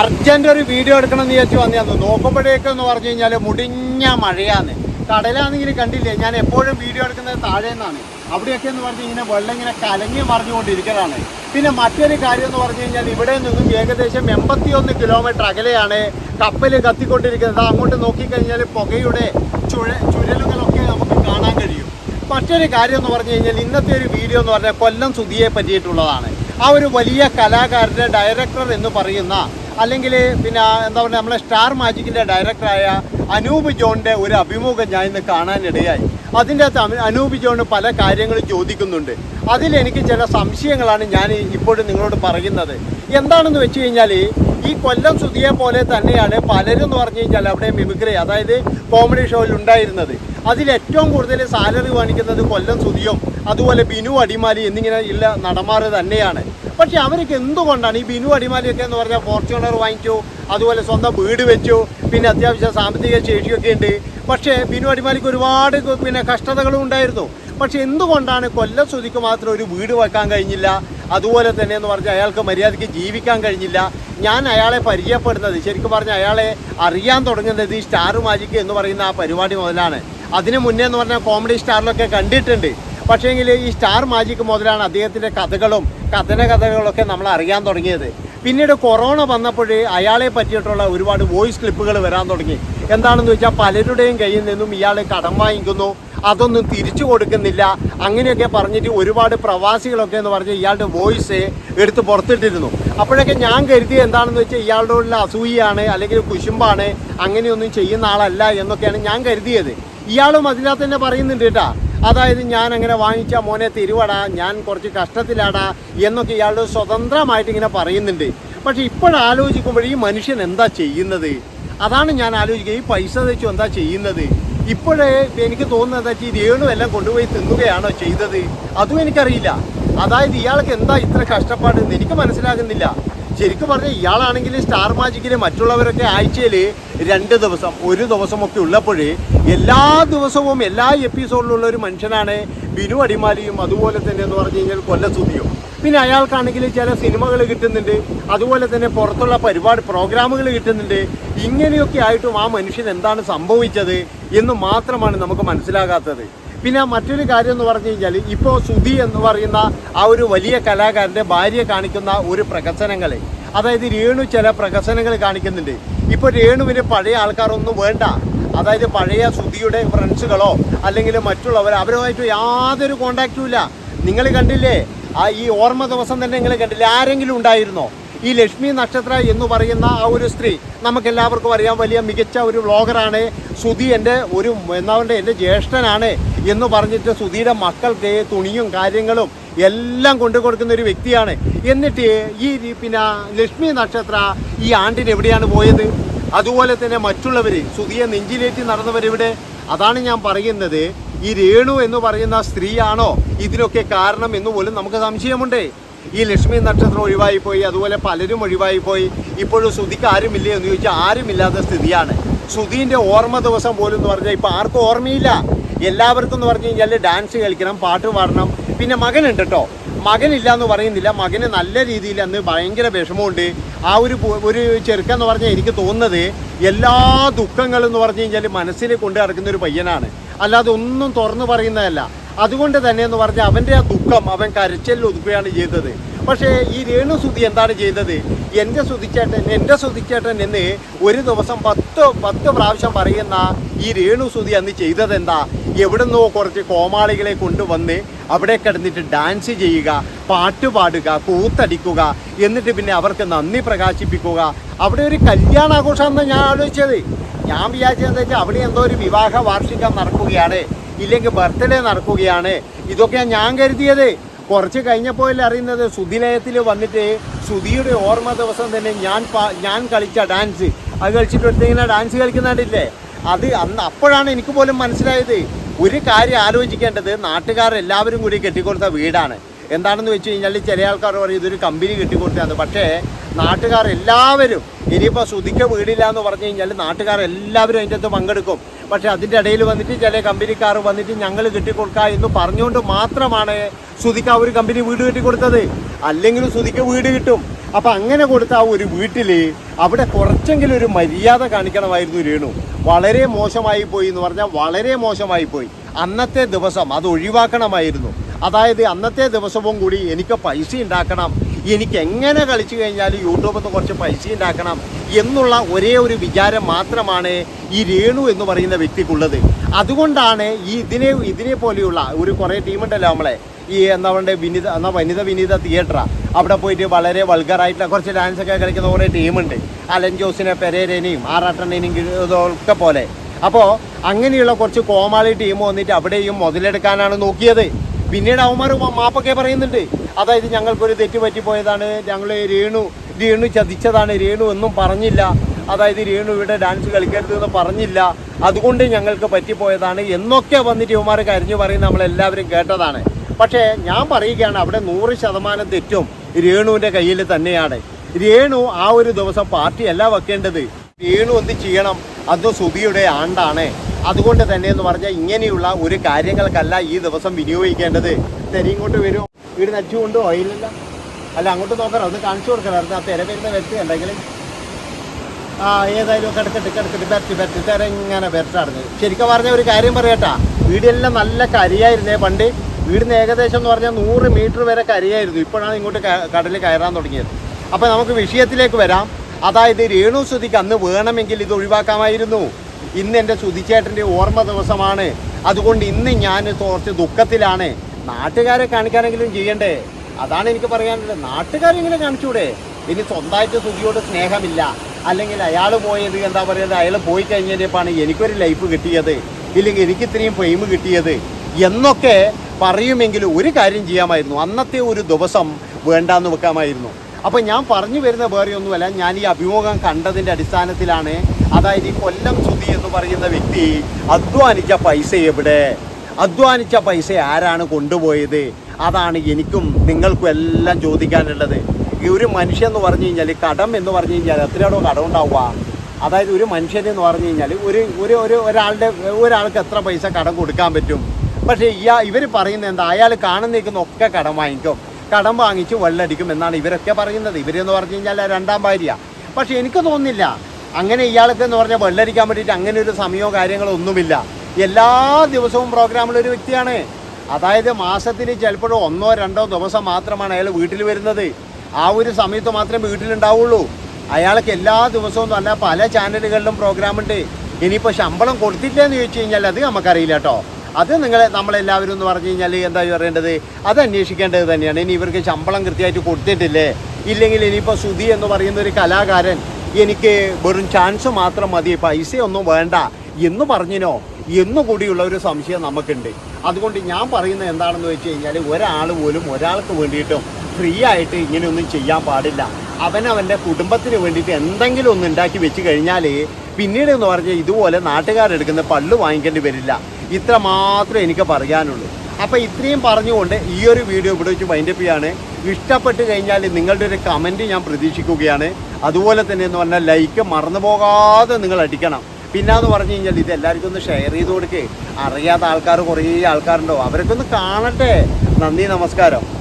Urgent ഒരു video എടുക്കണം എന്ന് വിചാരിച്ചു വന്നു. നോക്കുമ്പോഴേക്കെന്ന് പറഞ്ഞു കഴിഞ്ഞാൽ മുടിഞ്ഞ മഴയാന്ന് കടലാണെങ്കിൽ കണ്ടില്ലേ ഞാൻ എപ്പോഴും വീഡിയോ എടുക്കുന്നത് താഴെ നിന്നാണ് അവിടെയൊക്കെ എന്ന് പറഞ്ഞ് ഇങ്ങനെ വെള്ളം ഇങ്ങനെ കലങ്ങി മറിഞ്ഞുകൊണ്ടിരിക്കലാണ്. പിന്നെ മറ്റൊരു കാര്യം എന്ന് പറഞ്ഞു കഴിഞ്ഞാൽ ഇവിടെ നിന്നും ഏകദേശം എൺപത്തിയൊന്ന് കിലോമീറ്റർ അകലെയാണ് കപ്പൽ കത്തിക്കൊണ്ടിരിക്കുന്നത്. അങ്ങോട്ട് നോക്കിക്കഴിഞ്ഞാൽ പുകയുടെ ചുഴ ചുഴലുകളൊക്കെ നമുക്ക് കാണാൻ കഴിയും. മറ്റൊരു കാര്യം എന്ന് പറഞ്ഞു കഴിഞ്ഞാൽ ഇന്നത്തെ ഒരു വീഡിയോ എന്ന് പറഞ്ഞാൽ കൊല്ലം സുധിയെ പറ്റിയിട്ടുള്ളതാണ്. ആ ഒരു വലിയ കലാകാരന്റെ ഡയറക്ടർ എന്ന് പറയുന്ന അല്ലെങ്കിൽ പിന്നെ എന്താ പറയുക നമ്മളെ സ്റ്റാർ മാജിക്കിന്റെ ഡയറക്ടറായ അനൂപ് ജോണിന്റെ ഒരു അഭിമുഖം ഞാൻ ഇന്ന് കാണാനിടയായി. അതിന്റെ അകത്ത് അനൂപ് ജോൺ പല കാര്യങ്ങളും ചോദിക്കുന്നുണ്ട്. അതിലെനിക്ക് ചില സംശയങ്ങളാണ് ഞാൻ ഇപ്പോഴും നിങ്ങളോട് പറയുന്നത്. എന്താണെന്ന് വെച്ച് കഴിഞ്ഞാൽ ഈ കൊല്ലം സുതിയെ പോലെ തന്നെയാണ് പലരും എന്ന് പറഞ്ഞു കഴിഞ്ഞാൽ അവിടെ മിമിക്രി അതായത് കോമഡി ഷോയിൽ ഉണ്ടായിരുന്നത്. അതിൽ ഏറ്റവും കൂടുതൽ സാലറി വാങ്ങിക്കുന്നത് കൊല്ലം സുതിയും അതുപോലെ ബിനു അടിമാലി എന്നിങ്ങനെ ഇല്ല നടന്മാർ തന്നെയാണ്. പക്ഷെ അവർക്ക് എന്തുകൊണ്ടാണ് ഈ ബിനു അടിമാലിയൊക്കെ എന്ന് പറഞ്ഞാൽ ഫോർച്യൂണർ വാങ്ങിച്ചു അതുപോലെ സ്വന്തം വീട് വെച്ചു പിന്നെ അത്യാവശ്യം സാമ്പത്തിക ശേഷിയൊക്കെ ഉണ്ട്. പക്ഷേ ബിനു അടിമാലിക്ക് ഒരുപാട് പിന്നെ കഷ്ടതകളും ഉണ്ടായിരുന്നു. പക്ഷെ എന്തുകൊണ്ടാണ് കൊല്ലം സുധിക്ക് മാത്രം ഒരു വീട് വെക്കാൻ കഴിഞ്ഞില്ല? അതുപോലെ തന്നെ എന്ന് പറഞ്ഞാൽ അയാൾക്ക് മര്യാദയ്ക്ക് ജീവിക്കാൻ കഴിഞ്ഞില്ല. ഞാൻ അയാളെ പരിചയപ്പെടുന്നത് ശരിക്കും പറഞ്ഞാൽ അയാളെ അറിയാൻ തുടങ്ങുന്നത് ഈ സ്റ്റാർ മാജിക് എന്ന് പറയുന്ന ആ പരിപാടി മുതലാണ്. അതിനു മുന്നേ എന്ന് പറഞ്ഞാൽ കോമഡി സ്റ്റാറിലൊക്കെ കണ്ടിട്ടുണ്ട്. പക്ഷേങ്കിൽ ഈ സ്റ്റാർ മാജിക് മുതലാണ് അദ്ദേഹത്തിന്റെ കഥകളും കഥന കഥകളൊക്കെ നമ്മൾ അറിയാൻ തുടങ്ങിയത്. പിന്നീട് കൊറോണ വന്നപ്പോൾ അയാളെ പറ്റിയിട്ടുള്ള ഒരുപാട് വോയിസ് ക്ലിപ്പുകൾ വരാൻ തുടങ്ങി. എന്താണെന്ന് വെച്ചാൽ പലരുടെയും കയ്യിൽ നിന്നും ഇയാൾ കടം വാങ്ങിക്കുന്നു അതൊന്നും തിരിച്ചു കൊടുക്കുന്നില്ല. അങ്ങനെയൊക്കെ പറഞ്ഞിട്ട് ഒരുപാട് പ്രവാസികളൊക്കെ എന്ന് പറഞ്ഞ് ഇയാളുടെ വോയിസ് എടുത്ത് പുറത്തിട്ടിരുന്നു. അപ്പോഴൊക്കെ ഞാൻ കരുതി എന്താണെന്ന് വെച്ചാൽ ഇയാളുടെ ഉള്ള അസൂയാണ് അല്ലെങ്കിൽ കുശുമ്പാണ് അങ്ങനെയൊന്നും ചെയ്യുന്ന ആളല്ല എന്നൊക്കെയാണ് ഞാൻ കരുതിയത്. ഇയാളും അതിനകത്ത് തന്നെ പറയുന്നുണ്ട് കേട്ടാ അതായത് ഞാൻ അങ്ങനെ വാങ്ങിച്ച മോനെ തിരുവടാ ഞാൻ കുറച്ച് കഷ്ടത്തിലാടാ എന്നൊക്കെ ഇയാളുടെ സ്വതന്ത്രമായിട്ട് ഇങ്ങനെ പറയുന്നുണ്ട്. പക്ഷെ ഇപ്പോഴാലോചിക്കുമ്പോൾ ഈ മനുഷ്യൻ എന്താ ചെയ്യുന്നത്? അതാണ് ഞാൻ ആലോചിക്കുക. ഈ പൈസ വെച്ചു എന്താ ചെയ്യുന്നത്? ഇപ്പോഴേ എനിക്ക് തോന്നുന്നത് എന്താ വെച്ചാൽ രേണു എല്ലാം കൊണ്ടുപോയി തിന്നുകയാണോ ചെയ്തത്? അതും എനിക്കറിയില്ല. അതായത് ഇയാൾക്ക് എന്താ ഇത്ര കഷ്ടപ്പാട് എനിക്ക് മനസ്സിലാകുന്നില്ല. ശരിക്കും പറഞ്ഞാൽ ഇയാളാണെങ്കിൽ സ്റ്റാർ മാജിക്കിൽ മറ്റുള്ളവരൊക്കെ ആഴ്ചയിൽ രണ്ട് ദിവസം ഒരു ദിവസമൊക്കെ ഉള്ളപ്പോഴേ എല്ലാ ദിവസവും എല്ലാ എപ്പിസോഡിലുള്ള ഒരു മനുഷ്യനാണ് ബിനു അടിമാലിയും അതുപോലെ തന്നെ എന്ന് പറഞ്ഞു കഴിഞ്ഞാൽ കൊല്ലസുതിയും പിന്നെ അയാൾക്കാണെങ്കിൽ ചില സിനിമകൾ കിട്ടുന്നുണ്ട് അതുപോലെ തന്നെ പുറത്തുള്ള പരിപാടി പ്രോഗ്രാമുകൾ കിട്ടുന്നുണ്ട്. ഇങ്ങനെയൊക്കെ ആയിട്ടും ആ മനുഷ്യൻ എന്താണ് സംഭവിച്ചത് എന്ന് മാത്രമാണ് നമുക്ക് മനസ്സിലാകാത്തത്. പിന്നെ മറ്റൊരു കാര്യം എന്ന് പറഞ്ഞു കഴിഞ്ഞാൽ ഇപ്പോൾ സുധി എന്ന് പറയുന്ന ആ ഒരു വലിയ കലാകാരന്റെ ഭാര്യ കാണിക്കുന്ന ഒരു പ്രകസനങ്ങൾ അതായത് രേണു ചില പ്രകസനങ്ങൾ കാണിക്കുന്നുണ്ട്. ഇപ്പോൾ രേണുവിന് പഴയ ആൾക്കാരൊന്നും വേണ്ട. അതായത് പഴയ സുധിയുടെ ഫ്രണ്ട്സുകളോ അല്ലെങ്കിൽ മറ്റുള്ളവർ അവരുമായിട്ട് യാതൊരു കോണ്ടാക്റ്റും ഇല്ല. നിങ്ങൾ കണ്ടില്ലേ? ആ ഈ ഓർമ്മ ദിവസം തന്നെ നിങ്ങൾ കണ്ടില്ലേ? ആരെങ്കിലും ഉണ്ടായിരുന്നോ? ഈ ലക്ഷ്മി നക്ഷത്ര എന്ന് പറയുന്ന ആ ഒരു സ്ത്രീ. നമുക്കെല്ലാവർക്കും അറിയാം വലിയ മികച്ച ഒരു വ്ളോഗറാണ്. സുധി എന്റെ ഒരു എന്നാവന്റെ എന്റെ ജ്യേഷ്ഠനാണ് എന്ന് പറഞ്ഞിട്ട് സുധിയുടെ മക്കൾക്ക് തുണിയും കാര്യങ്ങളും എല്ലാം കൊണ്ടു കൊടുക്കുന്ന ഒരു വ്യക്തിയാണ്. എന്നിട്ട് ഈ പിന്നെ ലക്ഷ്മി നക്ഷത്ര ഈ ആണ്ടിന് എവിടെയാണ് പോയത്? അതുപോലെ തന്നെ മറ്റുള്ളവർ സുധിയെ നെഞ്ചിലേറ്റി നടന്നവരിവിടെ. അതാണ് ഞാൻ പറയുന്നത്. ഈ രേണു എന്ന് പറയുന്ന സ്ത്രീയാണോ ഇതിനൊക്കെ കാരണം എന്ന് പോലും നമുക്ക് സംശയമുണ്ട്. ഈ ലക്ഷ്മി നക്ഷത്രം ഒഴിവായി പോയി അതുപോലെ പലരും ഒഴിവായി പോയി ഇപ്പോഴും ശ്രുതിക്ക് ആരുമില്ലേ എന്ന് ചോദിച്ചാൽ ആരുമില്ലാത്ത സ്ഥിതിയാണ്. ശ്രുതിന്റെ ഓർമ്മ ദിവസം പോലും എന്ന് പറഞ്ഞാൽ ഇപ്പോൾ ആർക്കും ഓർമ്മയില്ല. എല്ലാവർക്കും എന്ന് പറഞ്ഞു കഴിഞ്ഞാൽ ഡാൻസ് കളിക്കണം പാട്ട് പാടണം. പിന്നെ മകനുണ്ട് കേട്ടോ. മകനില്ല എന്ന് പറയുന്നില്ല. മകന് നല്ല രീതിയിൽ അന്ന് ഭയങ്കര വിഷമമുണ്ട്. ആ ഒരു ഒരു ചെറുക്കൻ എന്ന് പറഞ്ഞാൽ എനിക്ക് തോന്നുന്നത് എല്ലാ ദുഃഖങ്ങളും എന്ന് പറഞ്ഞു കഴിഞ്ഞാൽ മനസ്സിൽ കൊണ്ട് നടക്കുന്ന ഒരു പയ്യനാണ്. അല്ലാതെ ഒന്നും തുറന്നു പറയുന്നതല്ല. അതുകൊണ്ട് തന്നെ എന്ന് പറഞ്ഞാൽ അവന്റെ ആ ദുഃഖം അവൻ കരച്ചലിൽ ഒതുക്കുകയാണ് ചെയ്തത്. പക്ഷേ ഈ രേണു സുധി എന്താണ് ചെയ്തത്? എന്റെ സുധിച്ചേട്ടൻ എന്റെ സുധിച്ചേട്ടൻ എന്ന് ഒരു ദിവസം പത്ത് പത്ത് പ്രാവശ്യം പറയുന്ന ഈ രേണു സുധി അന്ന് ചെയ്തത് എന്താ? എവിടുന്നോ കുറച്ച് കോമാളികളെ കൊണ്ടുവന്ന് അവിടെ കിടന്നിട്ട് ഡാൻസ് ചെയ്യുക പാട്ട് പാടുക കൂത്തടിക്കുക എന്നിട്ട് പിന്നെ അവർക്ക് നന്ദി പ്രകാശിപ്പിക്കുക. അവിടെ ഒരു കല്യാണാഘോഷമെന്ന് ഞാൻ ആലോചിച്ചത്. ഞാൻ വിചാരിച്ചത് എന്താ വെച്ചാൽ അവിടെ എന്തോ ഒരു വിവാഹ വാർഷികം നടക്കുകയാണ്. ഇല്ലെങ്കിൽ ബർത്ത്ഡേ നടക്കുകയാണ്. ഇതൊക്കെയാണ് ഞാൻ കരുതിയത്. കുറച്ച് കഴിഞ്ഞപ്പോഴല്ലേ അറിയുന്നത് സുധിലയത്തിൽ വന്നിട്ട് സുധിയുടെ ഓർമ്മ ദിവസം തന്നെ ഞാൻ ഞാൻ കളിച്ച ഡാൻസ്. അത് കളിച്ചിട്ട് ഇങ്ങനെ ഡാൻസ് കളിക്കുന്നുണ്ടില്ലേ? അത് അന്ന് അപ്പോഴാണ് എനിക്ക് പോലും മനസ്സിലായത്. ഒരു കാര്യം ആലോചിക്കേണ്ടത് നാട്ടുകാർ എല്ലാവരും കൂടി കെട്ടിക്കൊടുത്ത വീടാണ്. എന്താണെന്ന് വെച്ച് കഴിഞ്ഞാൽ ചില ആൾക്കാർ പറയും ഇതൊരു കമ്പനി കെട്ടിക്കൊടുത്തതാണ് പക്ഷേ നാട്ടുകാർ എല്ലാവരും ഇനിയിപ്പോൾ സുധിക്ക വീടില്ല എന്ന് പറഞ്ഞു കഴിഞ്ഞാൽ നാട്ടുകാർ എല്ലാവരും അതിന്റെ അകത്ത് പങ്കെടുക്കും. പക്ഷേ അതിന്റെ ഇടയിൽ വന്നിട്ട് ചില കമ്പനിക്കാർ വന്നിട്ട് ഞങ്ങൾ കെട്ടിക്കൊടുക്കുക എന്ന് പറഞ്ഞുകൊണ്ട് മാത്രമാണ് സുധിക്ക് ആ ഒരു കമ്പനി വീട് കെട്ടിക്കൊടുത്തത്. അല്ലെങ്കിൽ സുധിക്ക് വീട് കിട്ടും. അപ്പം അങ്ങനെ കൊടുത്ത ആ ഒരു വീട്ടിൽ അവിടെ കുറച്ചെങ്കിലും ഒരു മര്യാദ കാണിക്കണമായിരുന്നു രേണു. വളരെ മോശമായി പോയി എന്ന് പറഞ്ഞാൽ വളരെ മോശമായി പോയി. അന്നത്തെ ദിവസം അത് ഒഴിവാക്കണമായിരുന്നു. അതായത് അന്നത്തെ ദിവസവും കൂടി എനിക്ക് പൈസ ഉണ്ടാക്കണം. എനിക്ക് എങ്ങനെ കളിച്ചു കഴിഞ്ഞാൽ യൂട്യൂബിൽ നിന്ന് കുറച്ച് പൈസ ഉണ്ടാക്കണം എന്നുള്ള ഒരേ ഒരു വിചാരം മാത്രമാണ് ഈ രേണു എന്ന് പറയുന്ന വ്യക്തിക്കുള്ളത്. അതുകൊണ്ടാണ് ഈ ഇതിനെ ഇതിനെ പോലെയുള്ള ഒരു കുറേ ടീമുണ്ടല്ലോ നമ്മളെ. ഈ എന്താ പറയുക വിനിത എന്നാ വനിത വിനീത തിയേറ്ററാ അവിടെ പോയിട്ട് വളരെ വൾഗറായിട്ടുള്ള കുറച്ച് ഡാൻസ് ഒക്കെ കളിക്കുന്ന കുറേ ടീമുണ്ട്. അലൻ ജോസിനെ പെരേരനെയും ആറാട്ടനെയും ഇതൊക്കെ പോലെ. അപ്പോൾ അങ്ങനെയുള്ള കുറച്ച് കോമാളി ടീം വന്നിട്ട് അവിടെയും മുതലെടുക്കാനാണ് നോക്കിയത്. പിന്നീട് അവന്മാർ മാപ്പൊക്കെ പറയുന്നുണ്ട്. അതായത് ഞങ്ങൾക്കൊരു തെറ്റ് പറ്റിപ്പോയതാണ്. ഞങ്ങൾ രേണു രേണു ചതിച്ചതാണ്. രേണു ഒന്നും പറഞ്ഞില്ല. അതായത് രേണു ഇവിടെ ഡാൻസ് കളിക്കരുത് എന്ന് പറഞ്ഞില്ല. അതുകൊണ്ട് ഞങ്ങൾക്ക് പറ്റിപ്പോയതാണ് എന്നൊക്കെ വന്നിട്ട് ഇവന്മാർ കരഞ്ഞു പറയുന്ന നമ്മളെല്ലാവരും കേട്ടതാണ്. പക്ഷേ ഞാൻ പറയുകയാണ് അവിടെ നൂറ് ശതമാനം തെറ്റും രേണുവിന്റെ കയ്യിൽ തന്നെയാണ്. രേണു ആ ഒരു ദിവസം പാർട്ടിയല്ല വെക്കേണ്ടത്. രേണു എന്ത് ചെയ്യണം? അത് സുബിയുടെ ആണ്ടാണ്. അതുകൊണ്ട് തന്നെ എന്ന് പറഞ്ഞാൽ ഇങ്ങനെയുള്ള ഒരു കാര്യങ്ങൾക്കല്ല ഈ ദിവസം വിനിയോഗിക്കേണ്ടത്. തെരി ഇങ്ങോട്ട് വരും. വീട് നച്ചുകൊണ്ട് ഓയിലില്ല അല്ല അങ്ങോട്ട് നോക്കണം. ഒന്ന് കാണിച്ചു കൊടുക്കണം. ആ തിര വരുന്ന വ്യക്തി ഉണ്ടെങ്കിൽ ആ ഏതായാലും കിടക്കട്ട് കിടക്കട്ട്. ബെറ്റ് ബെറ്റ് തിര ഇങ്ങനെ ബെറ്റാടുന്നത് ശരിക്കും പറഞ്ഞ ഒരു കാര്യം പറയട്ടാ. വീടെല്ലാം നല്ല കരിയായിരുന്നേ പണ്ട്. വീടിന് ഏകദേശം എന്ന് പറഞ്ഞാൽ നൂറ് മീറ്റർ വരെ കരിയായിരുന്നു. ഇപ്പോഴാണ് ഇങ്ങോട്ട് കടലിൽ കയറാൻ തുടങ്ങിയത്. അപ്പോൾ നമുക്ക് വിഷയത്തിലേക്ക് വരാം. അതായത് രേണു ശ്രുതിക്ക് അന്ന് വേണമെങ്കിൽ ഇത് ഒഴിവാക്കാമായിരുന്നു. ഇന്ന് എന്റെ ശുതിച്ചേട്ടന്റെ ഓർമ്മ ദിവസമാണ്. അതുകൊണ്ട് ഇന്ന് ഞാൻ കുറച്ച് ദുഃഖത്തിലാണ്. നാട്ടുകാരെ കാണിക്കാനെങ്കിലും ചെയ്യണ്ടേ? അതാണ് എനിക്ക് പറയാനുള്ളത്. നാട്ടുകാരെ ഇങ്ങനെ കാണിച്ചൂടെ? ഇനി സ്വന്തമായിട്ട് ശ്രുതിയോട് സ്നേഹമില്ല. അല്ലെങ്കിൽ അയാൾ പോയത് എന്താ പറയുക അയാൾ പോയി കഴിഞ്ഞപ്പോഴാണ് എനിക്കൊരു ലൈഫ് കിട്ടിയത്. ഇല്ലെങ്കിൽ എനിക്ക് ഇത്രയും ഫെയിം കിട്ടിയത്. എന്നൊക്കെ പറയുമെങ്കിൽ ഒരു കാര്യം ചെയ്യാമായിരുന്നു. അന്നത്തെ ഒരു ദിവസം വേണ്ടാന്ന് വെക്കാമായിരുന്നു. അപ്പം ഞാൻ പറഞ്ഞു വരുന്ന വേറെ ഒന്നുമല്ല ഞാൻ ഈ അഭിമുഖം കണ്ടതിന്റെ അടിസ്ഥാനത്തിലാണ്. അതായത് ഈ കൊല്ലം സുധി എന്ന് പറയുന്ന വ്യക്തി അധ്വാനിച്ച പൈസ എവിടെ? അധ്വാനിച്ച പൈസ ആരാണ് കൊണ്ടുപോയത്? അതാണ് എനിക്കും നിങ്ങൾക്കും എല്ലാം ചോദിക്കാനുള്ളത്. ഈ ഒരു മനുഷ്യൻ എന്ന് പറഞ്ഞു കഴിഞ്ഞാൽ കടം എന്ന് പറഞ്ഞു കഴിഞ്ഞാൽ എത്രയാണോ കടം ഉണ്ടാവുക. അതായത് ഒരു മനുഷ്യൻ എന്ന് പറഞ്ഞു കഴിഞ്ഞാൽ ഒരു ഒരു ഒരു ഒരാളുടെ ഒരാൾക്ക് എത്ര പൈസ കടം കൊടുക്കാൻ പറ്റും? പക്ഷേ ഇയാ ഇവർ പറയുന്നത് എന്താ? അയാൾ കാണുന്നേക്കുന്ന ഒക്കെ കടം വാങ്ങിക്കും. കടം വാങ്ങിച്ച് വെള്ളടിക്കും എന്നാണ് ഇവരൊക്കെ പറയുന്നത്. ഇവരെന്ന് പറഞ്ഞു കഴിഞ്ഞാൽ രണ്ടാം ഭാര്യ. പക്ഷേ എനിക്ക് തോന്നുന്നില്ല. അങ്ങനെ ഇയാൾക്ക് എന്ന് പറഞ്ഞാൽ വെള്ളടിക്കാൻ വേണ്ടിയിട്ട് അങ്ങനെ ഒരു സമയമോ കാര്യങ്ങളോ ഒന്നുമില്ല. എല്ലാ ദിവസവും പ്രോഗ്രാമിലൊരു വ്യക്തിയാണ്. അതായത് മാസത്തിൽ ചിലപ്പോഴും ഒന്നോ രണ്ടോ ദിവസം മാത്രമാണ് അയാൾ വീട്ടിൽ വരുന്നത്. ആ ഒരു സമയത്ത് മാത്രമേ വീട്ടിലുണ്ടാവുള്ളൂ. അയാൾക്ക് എല്ലാ ദിവസവും നല്ല പല ചാനലുകളിലും പ്രോഗ്രാമുണ്ട് ഇനിയിപ്പോൾ ശമ്പളം കൊടുത്തിട്ടില്ലെന്ന് ചോദിച്ചു കഴിഞ്ഞാൽ അത് നമുക്കറിയില്ല കേട്ടോ. അത് നിങ്ങൾ നമ്മളെല്ലാവരും എന്ന് പറഞ്ഞു കഴിഞ്ഞാൽ എന്താ പറയേണ്ടത്? അത് അന്വേഷിക്കേണ്ടത് തന്നെയാണ്. ഇനി ഇവർക്ക് ശമ്പളം കൃത്യമായിട്ട് കൊടുത്തിട്ടില്ലേ? ഇല്ലെങ്കിൽ ഇനിയിപ്പോൾ സുധി എന്ന് പറയുന്ന ഒരു കലാകാരൻ എനിക്ക് വെറും ചാൻസ് മാത്രം മതി പൈസയൊന്നും വേണ്ട എന്ന് പറഞ്ഞിനോ? എന്നുകൂടിയുള്ള ഒരു സംശയം നമുക്കുണ്ട്. അതുകൊണ്ട് ഞാൻ പറയുന്നത് എന്താണെന്ന് വെച്ച് കഴിഞ്ഞാൽ ഒരാൾ പോലും ഒരാൾക്ക് വേണ്ടിയിട്ടും ഫ്രീ ആയിട്ട് ഇങ്ങനെയൊന്നും ചെയ്യാൻ പാടില്ല. അവനവന്റെ കുടുംബത്തിന് വേണ്ടിയിട്ട് എന്തെങ്കിലും ഒന്ന് ഉണ്ടാക്കി വെച്ച് കഴിഞ്ഞാൽ പിന്നീട് എന്ന് പറഞ്ഞാൽ ഇതുപോലെ നാട്ടുകാരെടുക്കുന്ന പള്ളു വാങ്ങിക്കേണ്ടി വരില്ല. ഇത്ര മാത്രമേ എനിക്ക് പറയാനുള്ളൂ. അപ്പോൾ ഇത്രയും പറഞ്ഞുകൊണ്ട് ഈ ഒരു വീഡിയോ ഇവിടെ വെച്ച് വൈൻഡപ്പ് ചെയ്യാണ്. ഇഷ്ടപ്പെട്ട് കഴിഞ്ഞാൽ നിങ്ങളുടെ ഒരു കമന്റ് ഞാൻ പ്രതീക്ഷിക്കുകയാണ്. അതുപോലെ തന്നെ എന്ന് പറഞ്ഞാൽ ലൈക്ക് മറന്നു പോകാതെ നിങ്ങൾ അടിക്കണം. പിന്നെ എന്ന് പറഞ്ഞു കഴിഞ്ഞാൽ ഇത് എല്ലാവർക്കും ഒന്ന് ഷെയർ ചെയ്ത് കൊടുക്കേ. അറിയാത്ത ആൾക്കാർ കുറേ ആൾക്കാരുണ്ടോ? അവരൊക്കെ ഒന്ന് കാണട്ടെ. നന്ദി നമസ്കാരം.